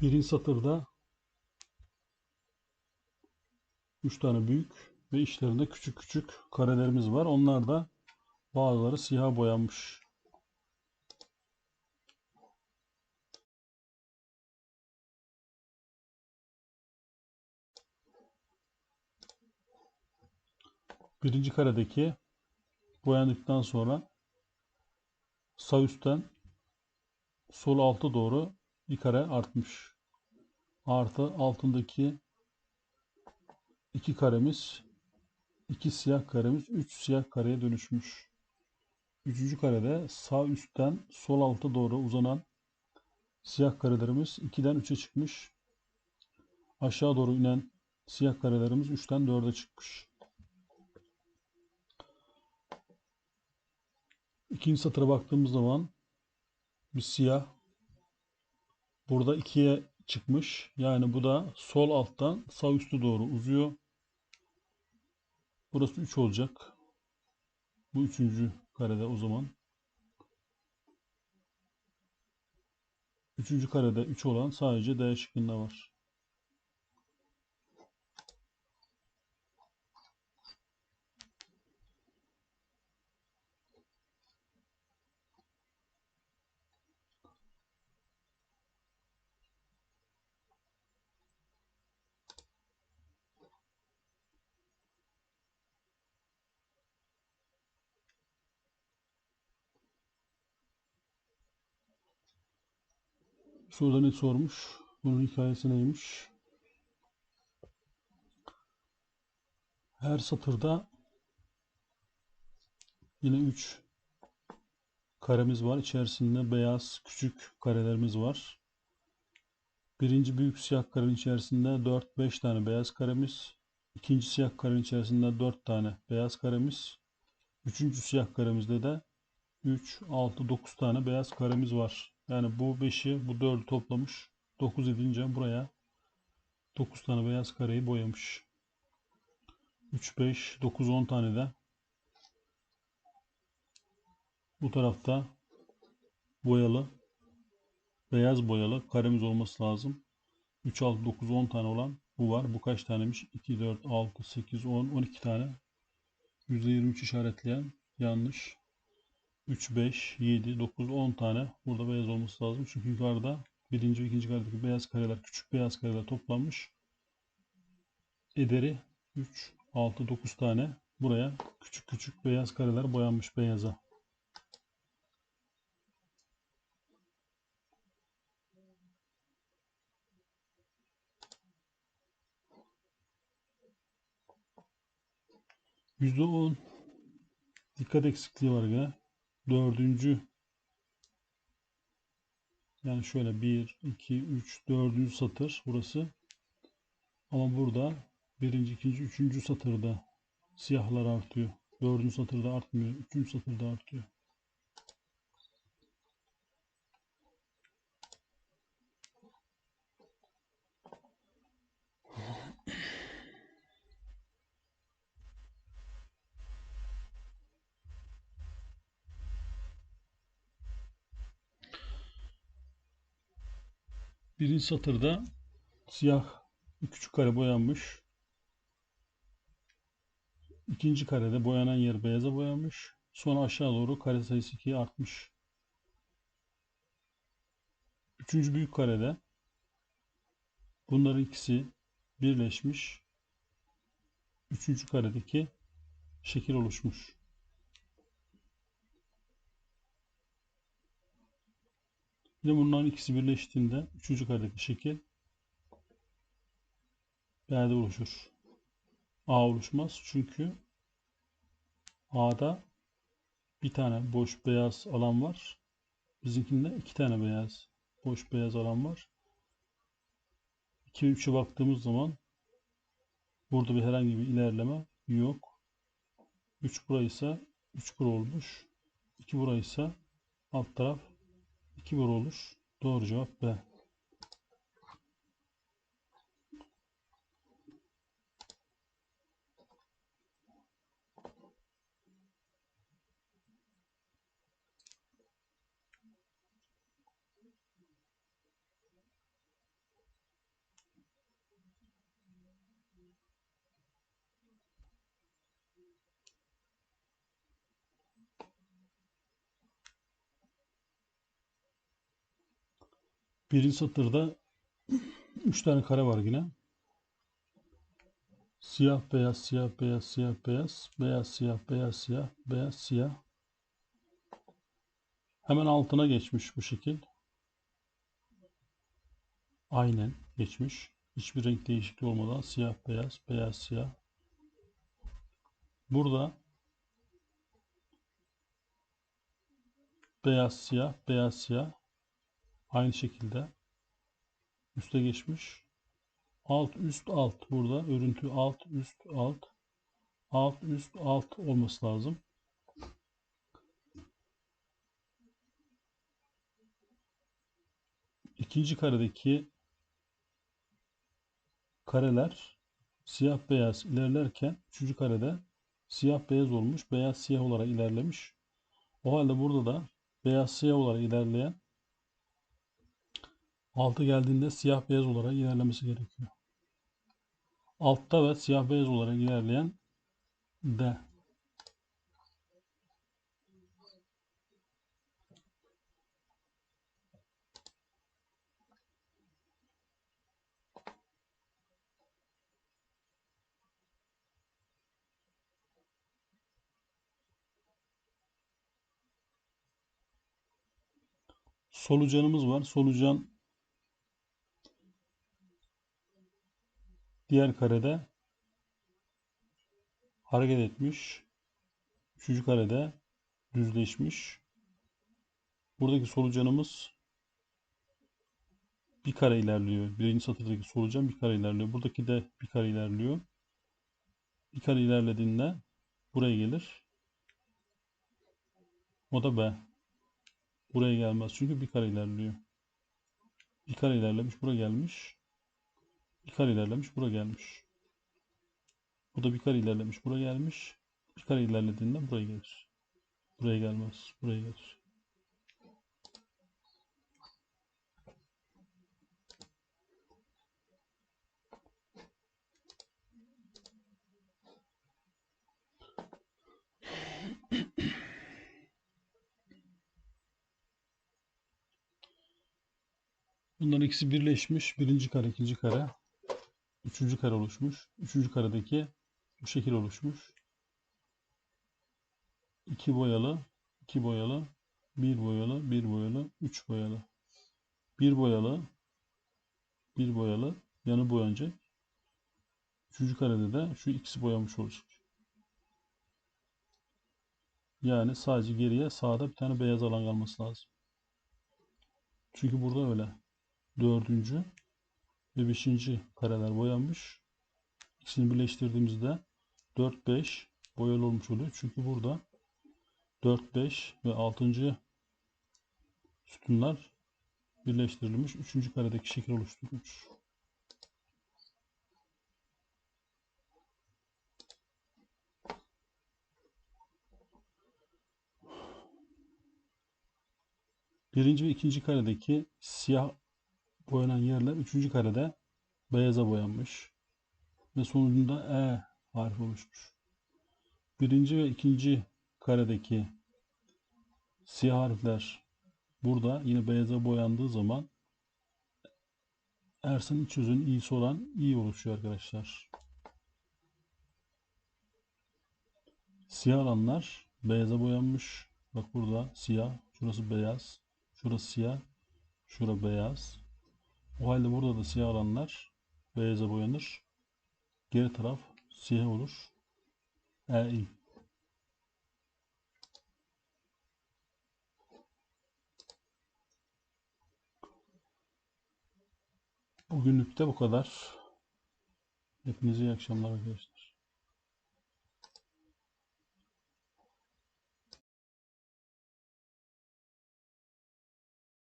Birinci satırda 3 tane büyük ve içlerinde küçük küçük karelerimiz var. Onlar da bazıları siyah boyanmış. Birinci karedeki boyandıktan sonra sağ üstten sol altı doğru bir kare artmış. Artı altındaki iki karemiz, iki siyah karemiz, üç siyah kareye dönüşmüş. Üçüncü karede sağ üstten sol alta doğru uzanan siyah karelerimiz 2'den 3'e çıkmış. Aşağı doğru inen siyah karelerimiz 3'ten 4'e çıkmış. İkinci satıra baktığımız zaman bir siyah burada ikiye çıkmış. Yani bu da sol alttan sağ üstü doğru uzuyor. Burası 3 olacak. Bu üçüncü karede o zaman. Üçüncü karede 3 olan sadece D şıkkında var. Şurada ne sormuş? Bunun hikayesi neymiş? Her satırda yine 3 karemiz var. İçerisinde beyaz küçük karelerimiz var. Birinci büyük siyah karenin içerisinde 4-5 tane beyaz karemiz. İkinci siyah karenin içerisinde 4 tane beyaz karemiz. Üçüncü siyah karemizde de 3, 6, 9 tane beyaz karemiz var. Yani bu 5'i bu 4'ü toplamış. 9 edince buraya 9 tane beyaz kareyi boyamış. 3, 5, 9, 10 tane de bu tarafta boyalı beyaz boyalı karemiz olması lazım. 3, 6, 9, 10 tane olan bu var. Bu kaç tanemiş? 2, 4, 6, 8, 10, 12 tane. %23 işaretleyen yanlış. 3, 5, 7, 9, 10 tane burada beyaz olması lazım. Çünkü yukarıda birinci ve ikinci karedeki beyaz kareler, küçük beyaz kareler toplanmış. Ederi 3, 6, 9 tane buraya küçük küçük beyaz kareler boyanmış beyaza. %10 dikkat eksikliği var ya. Dördüncü yani şöyle 1, 2, 3, 4. satır burası. Ama burada birinci, ikinci, üçüncü satırda siyahlar artıyor. Dördüncü satırda artmıyor. Üçüncü satırda artıyor. Birinci satırda siyah bir küçük kare boyanmış. İkinci karede boyanan yer beyaza boyanmış. Sonra aşağı doğru kare sayısı 2'ye artmış. Üçüncü büyük karede bunların ikisi birleşmiş. Üçüncü karedeki şekil oluşmuş. Yine bunların ikisi birleştiğinde üçüncü karedeki şekil B'de oluşur. A oluşmaz çünkü A'da bir tane boş beyaz alan var. Bizimkinde iki tane beyaz boş beyaz alan var. 2 ve 3'e baktığımız zaman burada bir herhangi bir ilerleme yok. 3 buraysa 3 bura olmuş. 2 buraysa alt taraf 2 boru olur. Doğru cevap B. Birinci satırda 3 tane kare var yine. Siyah, beyaz, siyah, beyaz, siyah, beyaz, beyaz, siyah, beyaz, siyah, beyaz, siyah. Hemen altına geçmiş bu şekil. Aynen geçmiş. Hiçbir renk değişikliği olmadan siyah, beyaz, beyaz, siyah. Burada beyaz, siyah, beyaz, siyah. Aynı şekilde üste geçmiş. Alt, üst, alt. Burada örüntü alt, üst, alt. Alt, üst, alt olması lazım. İkinci karedeki kareler siyah beyaz ilerlerken üçüncü karede siyah beyaz olmuş, beyaz siyah olarak ilerlemiş. O halde burada da beyaz siyah olarak ilerleyen altı geldiğinde siyah beyaz olarak ilerlemesi gerekiyor. Altta ve siyah beyaz olarak ilerleyen D. Solucanımız var. Solucan diğer karede hareket etmiş. Üçüncü karede düzleşmiş. Buradaki solucanımız bir kare ilerliyor. Birinci satırdaki solucan bir kare ilerliyor. Buradaki de bir kare ilerliyor. Bir kare ilerlediğinde buraya gelir. O da B. Buraya gelmez çünkü bir kare ilerliyor. Bir kare ilerlemiş, buraya gelmiş. Bir kare ilerlemiş, buraya gelmiş. Bu da bir kare ilerlemiş, buraya gelmiş. Bir kare ilerlediğinde buraya gelir. Buraya gelmez, buraya gelir. Bunların ikisi birleşmiş. Birinci kare, ikinci kare. Üçüncü kare oluşmuş. Üçüncü karedeki bu şekil oluşmuş. İki boyalı, iki boyalı, bir boyalı, bir boyalı, üç boyalı. Bir boyalı, bir boyalı, yanı boyanacak. Üçüncü karede de şu ikisi boyamış olacak. Yani sadece geriye sağda bir tane beyaz alan kalması lazım. Çünkü burada öyle. Dördüncü ve beşinci kareler boyanmış. İkisini birleştirdiğimizde 4, 5 boyalı olmuş oluyor. Çünkü burada 4, 5 ve 6. sütunlar birleştirilmiş. Üçüncü karedeki şekil oluşturmuş. Birinci ve ikinci karedeki siyah boyanan yerler üçüncü karede beyaza boyanmış. Ve sonucunda E harfi oluşmuş. Birinci ve ikinci karedeki siyah harfler burada yine beyaza boyandığı zaman Ersin iç yüzün iyisi olan iyi oluşuyor arkadaşlar. Siyah alanlar beyaza boyanmış. Bak burada siyah, şurası beyaz, şurası siyah, şura beyaz. O halde burada da siyah alanlar beyaza boyanır. Geri taraf siyah olur. E, İ. Bugünlük de bu kadar. Hepinize iyi akşamlar arkadaşlar.